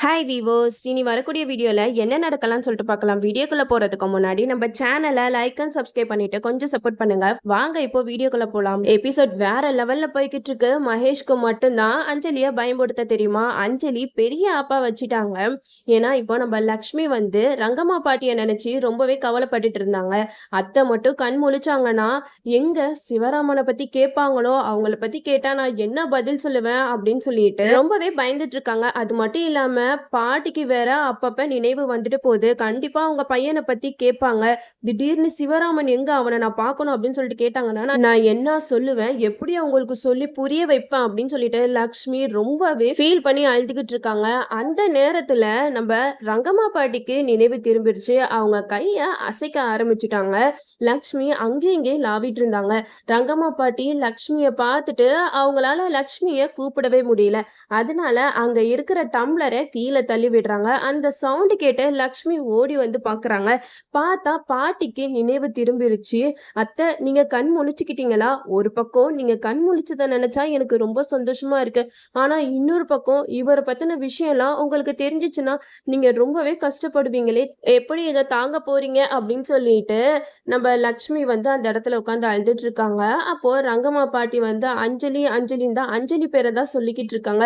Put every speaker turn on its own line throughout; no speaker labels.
Hi வீவோஸ் இனி வரக்கூடிய வீடியோவில் என்ன நடக்கலாம்னு சொல்லிட்டு பார்க்கலாம். வீடியோக்குள்ளே போகிறதுக்கு முன்னாடி நம்ம சேனலை லைக் அண்ட் சப்ஸ்கிரைப் பண்ணிட்டு கொஞ்சம் சப்போர்ட் பண்ணுங்க. வாங்க இப்போ வீடியோக்குள்ளே போகலாம் எபிசோட் வேற லெவலில் போய்கிட்டு இருக்கு. மகேஷ்க்கு மட்டும்தான் அஞ்சலியை பயன்படுத்த தெரியுமா? அஞ்சலி பெரிய ஆப்பா வச்சுட்டாங்க. ஏன்னா இப்போ நம்ம லக்ஷ்மி வந்து ரங்கம்மா பாட்டியை நினச்சி ரொம்பவே கவலைப்பட்டுட்டு இருந்தாங்க. அத்தை மட்டும் கண் முழிச்சாங்கன்னா எங்கே சிவராமனை பற்றி கேட்பாங்களோ அவங்கள பற்றி கேட்டால் நான் என்ன பதில் சொல்லுவேன் அப்படின்னு சொல்லிட்டு ரொம்பவே பயந்துட்டு இருக்காங்க. அது மட்டும் இல்லாமல் பாட்டிக்கு வேற அப்பப்ப நினைவு வந்துட்டு போகுது. கண்டிப்பா அவங்க பையனை பத்தி கேட்பாங்க. திடீர்னு சிவராமன் எங்க? அவனை நான் பார்க்கணும் அப்படின்னு சொல்லிட்டு கேட்டாங்கன்னா நான் என்ன சொல்லுவேன்? எப்படி அவங்களுக்கு சொல்லி புரிய வைப்பேன் அப்படின்னு சொல்லிட்டு லக்ஷ்மி ரொம்பவே ஃபீல் பண்ணி அழுதுகிட்டு இருக்காங்க. அந்த நேரத்துல நம்ம ரங்கம்மா பாட்டிக்கு நினைவு திரும்பிடுச்சு. அவங்க கைய அசைக்க ஆரம்பிச்சுட்டாங்க. லக்ஷ்மி அங்கே இங்கே லாவிட்டு இருந்தாங்க. ரங்கம்மா பாட்டி லக்ஷ்மியை பார்த்துட்டு அவங்களால லக்ஷ்மியை கூப்பிடவே முடியல. அதனால அங்க இருக்கிற டம்ளரை கீழே தள்ளி விடுறாங்க. அந்த சவுண்டு கேட்டு லக்ஷ்மி ஓடி வந்து பார்க்குறாங்க பார்த்தா பாட்டிக்கு நினைவு திரும்பிடுச்சு அத்தை நீங்கள் கண் முழிச்சுக்கிட்டீங்களா? ஒரு பக்கம் நீங்கள் கண் முழிச்சதை நினச்சா எனக்கு ரொம்ப சந்தோஷமாக இருக்கு. ஆனால் இன்னொரு பக்கம் இவரை பற்றின விஷயம்லாம் உங்களுக்கு தெரிஞ்சிச்சுன்னா நீங்கள் ரொம்பவே கஷ்டப்படுவீங்களே. எப்படி இதை தாங்க போறீங்க? அப்படின்னு சொல்லிட்டு நம்ம லக்ஷ்மி வந்து அந்த இடத்துல உட்காந்து அழுதுட்டு இருக்காங்க. அப்போ ரங்கம்மா பாட்டி வந்து அஞ்சலி அஞ்சலின்னு தான் அஞ்சலி பேரை தான் சொல்லிக்கிட்டு இருக்காங்க.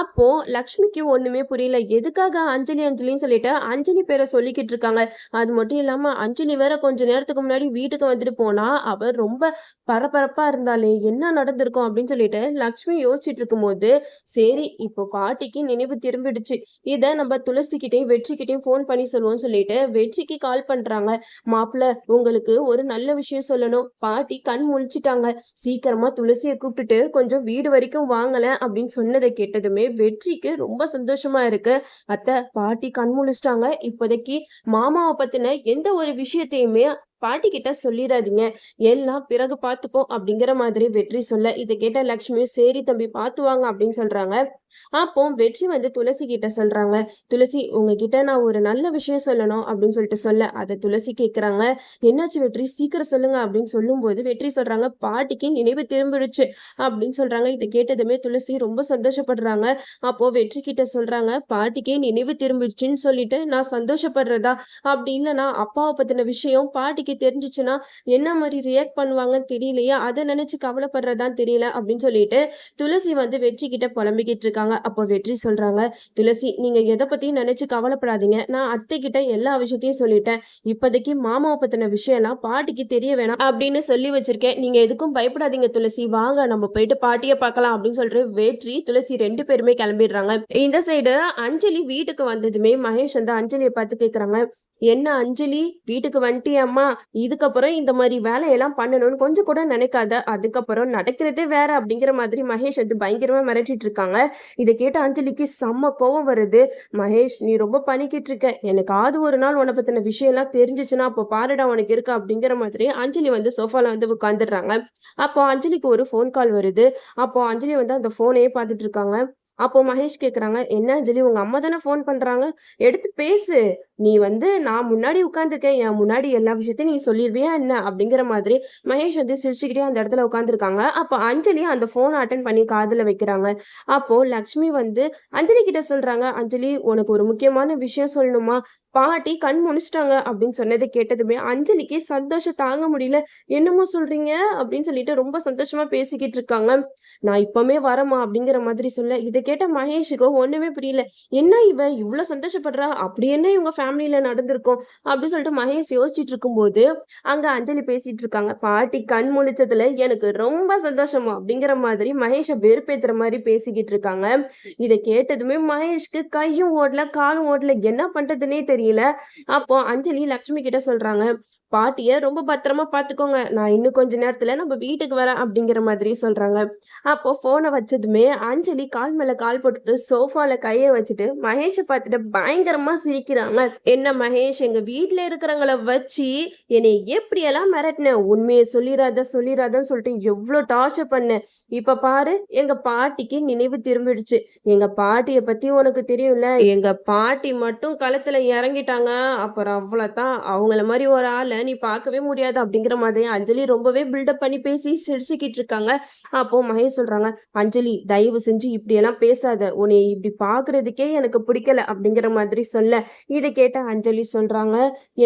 அப்போ லக்ஷ்மிக்கு ஒன்றுமே புரியல. எதுக்காக அஞ்சலி அஞ்சலின்னு சொல்லிட்டு அஞ்சலி பேரை சொல்லிக்கிட்டு இருக்காங்க. அது மட்டும் இல்லாம அஞ்சலி வேற கொஞ்ச நேரத்துக்கு முன்னாடி வீட்டுக்கு வந்துட்டு போனா அவ ரொம்ப பரபரப்பா இருந்தாலே என்ன நடந்திருக்கும் அப்படின்னு சொல்லிட்டு லக்ஷ்மி யோசிச்சுட்டு இருக்கும்போது சரி இப்போ பாட்டிக்கு நினைவு திரும்பிடுச்சு. இதை நம்ம துளசிக்கிட்டையும் வெற்றிக்கிட்டையும் ஃபோன் பண்ணி சொல்லுவோம்னு சொல்லிட்டு வெற்றிக்கு கால் பண்றாங்க. மாப்பிள்ள உங்களுக்கு ஒரு நல்ல விஷயம் சொல்லணும். பாட்டி கண் முழிச்சிட்டாங்க. சீக்கிரமா துளசியை கூப்பிட்டுட்டு கொஞ்சம் வீடு வரைக்கும் வாங்கல அப்படின்னு சொன்னதை கேட்டதுமே வெற்றிக்கு ரொம்ப சந்தோஷமா இருக்கு. அத்தை பாட்டி கண் முழிச்சிட்டாங்க. இப்போதைக்கு மாமாவை பத்தின எந்த ஒரு விஷயத்தையுமே பாட்டி கிட்ட சொல்லிடாதீங்க எல்லாம் பிறகு பார்த்துப்போம் அப்படிங்கிற மாதிரி வெற்றி சொல்ல இதை கேட்ட லக்ஷ்மி சரி தம்பி பார்த்துவாங்க அப்படின்னு சொல்றாங்க. அப்போ வெற்றி வந்து துளசி கிட்ட சொல்றாங்க. துளசி உங்ககிட்ட நான் ஒரு நல்ல விஷயம் சொல்லணும் அப்படின்னு சொல்லிட்டு சொல்ல. அதை துளசி கேக்குறாங்க. என்னாச்சு வெற்றி? சீக்கிரம் சொல்லுங்க அப்படின்னு சொல்லும்போது வெற்றி சொல்றாங்க பாட்டிக்கு நினைவு திரும்பிடுச்சு அப்படின்னு சொல்றாங்க. இதை கேட்டதுமே துளசி ரொம்ப சந்தோஷப்படுறாங்க. அப்போ வெற்றி கிட்ட சொல்றாங்க பாட்டிக்கே நினைவு திரும்பிடுச்சுன்னு சொல்லிட்டு நான் சந்தோஷப்படுறதா? அப்படி இல்லைன்னா அப்பாவை பத்தின விஷயம் பாட்டிக்கு தெரிஞ்சிச்சுன்னா என்ன மாதிரி ரியாக்ட் பண்ணுவாங்கன்னு தெரியலையா. அதை நினைச்சு கவலைப்படுறதான் தெரியல அப்படின்னு சொல்லிட்டு துளசி வந்து வெற்றி கிட்ட புலம்பிக்கிட்டு இருக்காங்க அப்போ வெற்றி சொல்றாங்க. துளசி நீங்க எதை பத்தியும் நினைச்சு கவலைப்படாதீங்க. நான் அத்தை கிட்ட எல்லா விஷயத்தையும் சொல்லிட்டேன். இப்போதைக்கு மாமாவை பத்தின விஷயம்லாம் பாட்டிக்கு தெரிய வேணாம் அப்படின்னு சொல்லி வச்சிருக்கேன். நீங்க எதுக்கும் பயப்படாதீங்க துளசி. வாங்க நம்ம போயிட்டு பாட்டியை பார்க்கலாம் அப்படின்னு சொல்லிட்டு வெற்றி துளசி ரெண்டு பேருமே கிளம்பிடுறாங்க. இந்த சைடு அஞ்சலி வீட்டுக்கு வந்ததுமே மகேஷ் வந்து அஞ்சலியை பார்த்து கேட்குறாங்க என்ன அஞ்சலி? வீட்டுக்கு வந்துட்டியம்மா இதுக்கப்புறம் இந்த மாதிரி வேலையெல்லாம் பண்ணணும்னு கொஞ்சம் கூட நினைக்காத. அதுக்கப்புறம் நடக்கிறதே வேற அப்படிங்கிற மாதிரி மகேஷ் வந்து பயங்கரமா மிரட்டிட்டு இருக்காங்க. இதை கேட்ட அஞ்சலிக்கு செம்ம கோவம் வருது. மகேஷ் நீ ரொம்ப பண்ணிக்கிட்டு இருக்க. எனக்காவது ஒரு நாள் உன்னை பத்தின விஷயம் எல்லாம் தெரிஞ்சிச்சுன்னா அப்போ பாருடா உனக்கு இருக்க அப்படிங்கிற மாதிரி அஞ்சலி வந்து சோஃபால வந்து உட்காந்துடுறாங்க அப்போ அஞ்சலிக்கு ஒரு ஃபோன் கால் வருது. அப்போ அஞ்சலி வந்து அந்த ஃபோனையே பார்த்துட்டு இருக்காங்க. அப்போ மகேஷ் கேக்குறாங்க என்ன அஞ்சலி உங்க அம்மா தானே ஃபோன் பண்றாங்க? எடுத்து பேசு. நீ வந்து நான் முன்னாடி உட்காந்துருக்கேன் என் முன்னாடி எல்லா விஷயத்தையும் நீ சொல்லிடுவியா என்ன? அப்படிங்கிற மாதிரி மகேஷ் வந்து சிரிச்சுக்கிட்டே அந்த இடத்துல உட்காந்துருக்காங்க அப்போ அஞ்சலி அந்த ஃபோன் அட்டன் பண்ணி காதுல வைக்கிறாங்க. அப்போ லக்ஷ்மி வந்து அஞ்சலி கிட்ட சொல்றாங்க. அஞ்சலி உனக்கு ஒரு முக்கியமான விஷயம் சொல்லணுமா? பாட்டி கண் முழிச்சிட்டாங்க அப்படின்னு சொன்னதை கேட்டதுமே அஞ்சலிக்கு சந்தோஷம் தாங்க முடியல. என்னமோ சொல்றீங்க? அப்படின்னு சொல்லிட்டு ரொம்ப சந்தோஷமா பேசிக்கிட்டு இருக்காங்க. நான் இப்பவுமே வரமா அப்படிங்கிற மாதிரி சொல்ல இதை கேட்ட மகேஷுக்கு ஒண்ணுமே புரியல. என்ன இவ? இவ்வளவு சந்தோஷப்படுறா? அப்படி என்ன இவங்க ஃபேமிலியில நடந்திருக்கும்? அப்படின்னு சொல்லிட்டு மகேஷ் யோசிச்சுட்டு இருக்கும்போது அங்க அஞ்சலி பேசிட்டு இருக்காங்க. பாட்டி கண் முழிச்சதுல எனக்கு ரொம்ப சந்தோஷமா? அப்படிங்கிற மாதிரி மகேஷை வெறுப்பேத்துற மாதிரி பேசிக்கிட்டு இருக்காங்க. இதை கேட்டதுமே மகேஷ்க்கு கையும் ஓடல காலும் ஓடல. என்ன பண்றதுன்னே தெரியும் தெரியல அப்போ அஞ்சலி லக்ஷ்மி கிட்ட சொல்றாங்க பாட்டிய ரொம்ப பத்திரமா பாத்துக்கோங்க. நான் இன்னும் கொஞ்ச நேரத்துல நம்ம வீட்டுக்கு வரேன் அப்படிங்கிற மாதிரி சொல்றாங்க. அப்போ போனை வச்சதுமே அஞ்சலி கால் மேல கால் போட்டுட்டு சோஃபால கையை வச்சுட்டு மகேஷை பார்த்துட்டு பயங்கரமா சிரிக்கிறாங்க. என்ன மகேஷ் எங்க வீட்டுல இருக்கிறவங்கள வச்சு என்னை எப்படியெல்லாம் மிரட்டினேன் உண்மையை சொல்லிடாத சொல்லிடாதன்னு சொல்லிட்டு எவ்வளோ டார்ச்சர் பண்ணேன் இப்ப பாரு எங்க பாட்டிக்கு நினைவு திரும்பிடுச்சு. எங்க பாட்டிய பத்தி உனக்கு தெரியும்ல? எங்க பாட்டி மட்டும் களத்துல இறங்கிட்டாங்க. அப்புறம் அவ்வளோதான் அவங்கள மாதிரி ஒரு ஆளை நீ பார்க்கவே முடியாது அப்படிங்கிற மாதிரி அஞ்சலி ரொம்பவே பில்டப் பண்ணி பேசி சிரிச்சுக்கிட்டு இருக்காங்க. அப்போ மகேஷ் சொல்றாங்க அஞ்சலி தயவு செஞ்சு இப்படியெல்லாம் பேசாத. உன்னை இப்படி பாக்குறதுக்கே எனக்கு பிடிக்கல அப்படிங்கிற மாதிரி சொல்ல. இதை கேட்ட அஞ்சலி சொல்றாங்க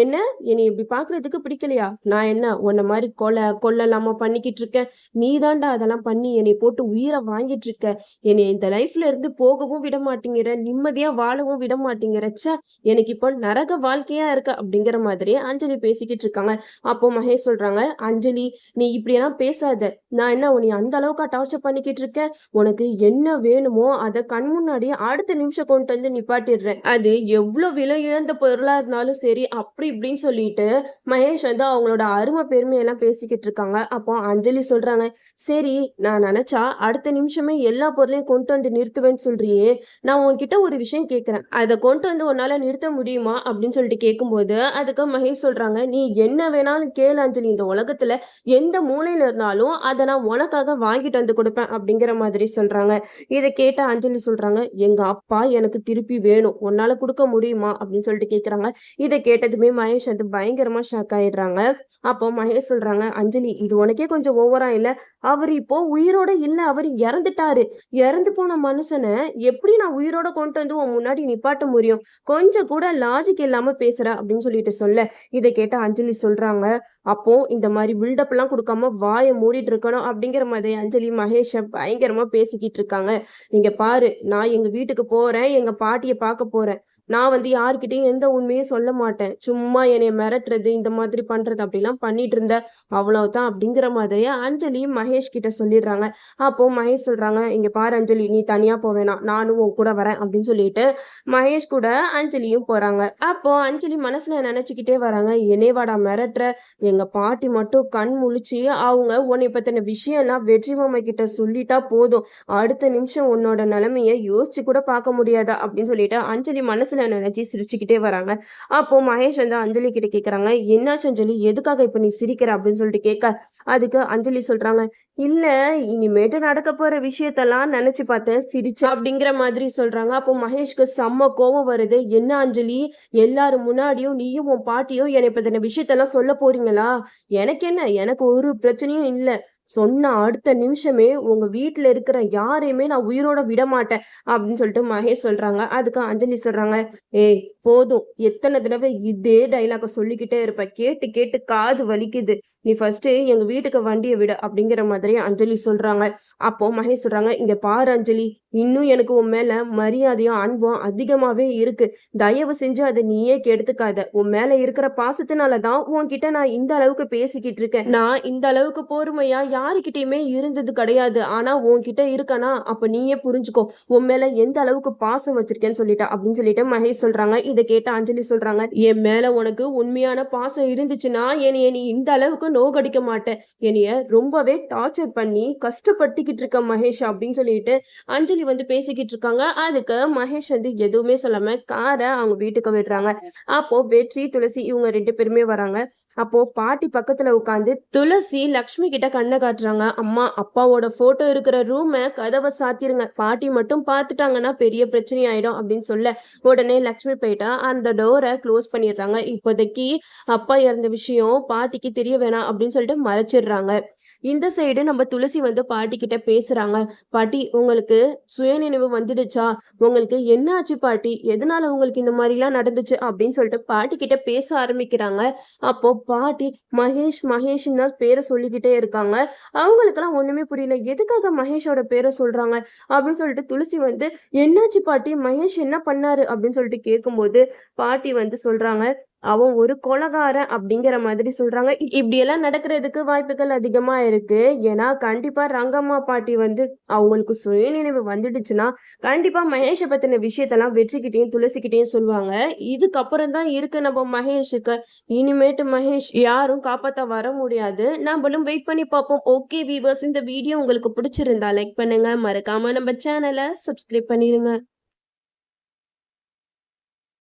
என்ன? என்னை இப்படி பாக்குறதுக்கு பிடிக்கலையா? நான் என்ன உன்ன மாதிரி கொலை கொல்லலாமா பண்ணிக்கிட்டு இருக்கேன்? நீ தாண்டா அதெல்லாம் பண்ணி என்னை போட்டு உயிரை வாங்கிட்டு இருக்க. என்னை இந்த லைஃப்ல இருந்து போகவும் விட மாட்டேங்கிற நிம்மதியா வாழவும் விட மாட்டேங்கிறச்ச எனக்கு இப்போ நரக வாழ்க்கையா இருக்க அப்படிங்கிற மாதிரி அஞ்சலி பேசிக்கிட்டு இருக்காங்க அப்போ மகேஷ் சொல்றாங்க அஞ்சலி நீ இப்படியெல்லாம் பேசாத. நான் என்ன உன்னை அந்த அளவுக்கு டார்ச்சர் பண்ணிக்கிட்டு இருக்கேன்? உனக்கு என்ன வேணுமோ அதை கண் முன்னாடி அடுத்த நிமிஷம் கொண்டு வந்து நிப்பாட்டிடுறேன். அது எவ்வளவு விலை உயர்ந்த பொருளா இருந்தாலும் சரி அப்படி இப்படின்னு சொல்லிட்டு மகேஷ் வந்து அவங்களோட அருமை பெருமையெல்லாம் பேசிக்கிட்டு இருக்காங்க. அப்போ அஞ்சலி சொல்றாங்க சரி நான் நினைச்சா அடுத்த நிமிஷமே எல்லா பொருளையும் கொண்டு வந்து நிறுத்துவேன்னு சொல்றியே. நான் உன்கிட்ட ஒரு விஷயம் கேட்கிறேன் அதை கொண்டு வந்து உன்னால நிறுத்த முடியுமா? அப்படின்னு சொல்லிட்டு கேட்கும்போது அதுக்கு மகேஷ் சொல்றாங்க நீ என்ன வேணாலும் கேளு அஞ்சலி இந்த உலகத்துல எந்த மூலையில இருந்தாலும் அதை நான் உனக்காக வாங்கிட்டு வந்து கொடுப்பேன் அப்படிங்கிற மாதிரி சொல்றாங்க. இதை கேட்ட அஞ்சலி சொல்றாங்க எங்க அப்பா எனக்கு திருப்பி வேணும். உன்னால கொடுக்க முடியுமா? அப்படின்னு சொல்லிட்டு கேக்குறாங்க. இதை கேட்டதுமே மகேஷ் வந்து பயங்கரமா ஷாக் ஆயிடுறாங்க. அப்போ மகேஷ் சொல்றாங்க அஞ்சலி இது உனக்கே கொஞ்சம் ஓவரா இல்ல. அவர் இப்போ உயிரோட இல்ல. அவர் இறந்துட்டாரு. இறந்து போன மனுஷனை எப்படி நான் உயிரோட கொண்டு வந்து உன் முன்னாடி நிப்பாட்ட முடியும்? கொஞ்சம் கூட லாஜிக் இல்லாம பேசுற அப்படின்னு சொல்லிட்டு சொல்ல. இதை கேட்ட அஞ்சலி சொல்றாங்க. அப்போ இந்த மாதிரி பில்டப் எல்லாம் கொடுக்காம வாயை மூடிட்டு இருக்கணும் அப்படிங்கிற மாதிரி அஞ்சலி மகேஷ பயங்கரமா பேசிக்கிட்டு இருக்காங்க. நீங்க பாரு நான் எங்க வீட்டுக்கு போறேன் எங்க பாட்டியை பார்க்க போறேன். நான் வந்து யார்கிட்டயும் எந்த உண்மையும் சொல்ல மாட்டேன். சும்மா என்னைய மிரட்டுறது இந்த மாதிரி பண்றது அப்படிலாம் பண்ணிட்டு இருந்த அவ்வளவுதான் அப்படிங்கிற மாதிரியே அஞ்சலி மகேஷ் கிட்ட சொல்லிடுறாங்க. அப்போ மகேஷ் சொல்றாங்க இங்க பாரு அஞ்சலி நீ தனியா போவேணாம் நானும் உன் கூட வரேன் அப்படின்னு சொல்லிட்டு மகேஷ் கூட அஞ்சலியும் போறாங்க. அப்போ அஞ்சலி மனசுல நினைச்சுக்கிட்டே வராங்க என்னேவாடா மிரட்டுற? எங்க பாட்டி மட்டும் கண் முழிச்சு அவங்க உன்னை பத்தின விஷயம்லாம் வெற்றி மாமா கிட்ட சொல்லிட்டா போதும். அடுத்த நிமிஷம் உன்னோட நிலைமைய யோசிச்சு கூட பார்க்க முடியாதா? அப்படின்னு சொல்லிட்டு அஞ்சலி மனசுல நினைச்சு சிரிச்சுக்கிட்டே வராங்க. அப்போ மகேஷ் வந்து அஞ்சலி கிட்ட கேக்குறாங்க என்னாச்சு அஞ்சலி? எதுக்காக இப்ப நீ சிரிக்கிற? அப்படின்னு சொல்லிட்டு கேட்க அதுக்கு அஞ்சலி சொல்றாங்க இல்ல இனிமேட்டு நடக்க போற விஷயத்தெல்லாம் நினைச்சு பார்த்தேன் சிரிச்சா அப்படிங்கிற மாதிரி சொல்றாங்க. அப்போ மகேஷ்க்கு செம்ம கோவம் வருது. என்ன அஞ்சலி? எல்லாரும் முன்னாடியும் நீயும் உன் பாட்டியும் என்னை பத்தின விஷயத்தெல்லாம் சொல்ல போறீங்களா? எனக்கு என்ன? எனக்கு ஒரு பிரச்சனையும் இல்லை. சொன்ன அடுத்த நிமிஷமே உங்க வீட்டுல இருக்கிற யாரையுமே நான் உயிரோட விட மாட்டேன் அப்படின்னு சொல்லிட்டு மகேஷ் சொல்றாங்க. அதுக்கு அஞ்சலி சொல்றாங்க ஏய் போதும். எத்தனை தடவை இதே டைலாக சொல்லிக்கிட்டே இருப்ப. கேட்டு கேட்டு காது வலிக்குது. நீ ஃபர்ஸ்ட் எங்க வீட்டுக்கு வண்டியை விடு அப்படிங்கிற மாதிரி அஞ்சலி சொல்றாங்க. அப்போ மகேஷ் சொல்றாங்க இங்க பாரு அஞ்சலி. இன்னும் எனக்கு உன் மேல மரியாதையும் அன்பும் அதிகமாவே இருக்கு. தயவு செஞ்சு அதை நீயே கெடுத்துக்காத. உன் மேல இருக்கிற பாசத்தினாலதான் உன்கிட்ட நான் இந்த அளவுக்கு பேசிக்கிட்டு இருக்கேன். நான் இந்த அளவுக்கு பொறுமையா யாருக்கிட்டயுமே இருந்தது கிடையாது. ஆனா உன்கிட்ட இருக்கனா அப்ப நீயே புரிஞ்சுக்கோ. உன் மேல எந்த அளவுக்கு பாசம் வச்சிருக்கேன்னு சொல்லிட்டா அப்படின்னு சொல்லிட்டு மகேஷ் சொல்றாங்க. இதை கேட்ட அஞ்சலி சொல்றாங்க. என் மேல உனக்கு உண்மையான பாசம் இருந்துச்சுன்னா என்னைய நீ இந்த அளவுக்கு நோகடிக்க மாட்டேன் என்னைய ரொம்பவே டார்ச்சர் பண்ணி கஷ்டப்படுத்திக்கிட்டு இருக்க மகேஷ் அப்படின்னு சொல்லிட்டு அஞ்சலி வந்து பேசிக்கிட்டு இருக்காங்க. அதுக்கு மகேஷ் வந்து எதுவுமே சொல்லாம காரை அவங்க வீட்டுக்கு விடுறாங்க. அப்போ வெற்றி துளசி இவங்க ரெண்டு பேருமே வராங்க. அப்போ பாட்டி பக்கத்துல உட்காந்து துளசி லக்ஷ்மி கிட்ட கண்ணை காட்டுறாங்க. அம்மா அப்பாவோட போட்டோ இருக்கிற ரூமை கதவை சாத்திருங்க. பாட்டி மட்டும் பார்த்துட்டாங்கன்னா பெரிய பிரச்சனை ஆயிடும் அப்படின்னு சொல்ல உடனே லக்ஷ்மி போயிட்டா. அந்த டோரை க்ளோஸ் பண்ணிடுறாங்க. இப்போதைக்கு அப்பா இறந்த விஷயம் பாட்டிக்கு தெரிய வேணாம் அப்படின்னு சொல்லிட்டு மறைச்சிடுறாங்க. இந்த சைடு நம்ம துளசி வந்து பாட்டி கிட்ட பேசுறாங்க. பாட்டி உங்களுக்கு சுயநினைவு வந்துடுச்சா? உங்களுக்கு என்ன ஆச்சு பாட்டி? எதனால உங்களுக்கு இந்த மாதிரிலாம் நடந்துச்சு? அப்படின்னு சொல்லிட்டு பாட்டி கிட்ட பேச ஆரம்பிக்கிறாங்க. அப்போ பாட்டி மகேஷ் மகேஷ்னு தான் பேரை சொல்லிக்கிட்டே இருக்காங்க. அவங்களுக்கெல்லாம் ஒண்ணுமே புரியல. எதுக்காக மகேஷோட பேரை சொல்றாங்க? அப்படின்னு சொல்லிட்டு துளசி வந்து என்னாச்சு பாட்டி? மகேஷ் என்ன பண்ணாரு? அப்படின்னு சொல்லிட்டு கேட்கும்போது பாட்டி வந்து சொல்றாங்க அவன் ஒரு கொலகாரன் அப்படிங்கிற மாதிரி சொல்றாங்க. இப்படியெல்லாம் நடக்கிறதுக்கு வாய்ப்புகள் அதிகமா இருக்கு. ஏன்னா கண்டிப்பா ரங்கம்மா பாட்டி வந்து அவங்களுக்கு சுயநினைவு வந்துடுச்சுன்னா கண்டிப்பா மகேஷை பத்தின விஷயத்தெல்லாம் வெற்றிக்கிட்டையும் துளசிக்கிட்டையும் சொல்லுவாங்க. இதுக்கப்புறம் தான் இருக்கு நம்ம மகேஷுக்கு. இனிமேட்டு மகேஷ் யாரும் காப்பாத்த வர முடியாது. நம்மளும் வெயிட் பண்ணி பார்ப்போம். ஓகே வீவர்ஸ் இந்த வீடியோ உங்களுக்கு பிடிச்சிருந்தா லைக் பண்ணுங்க. மறக்காம நம்ம சேனலை சப்ஸ்கிரைப் பண்ணிருங்க.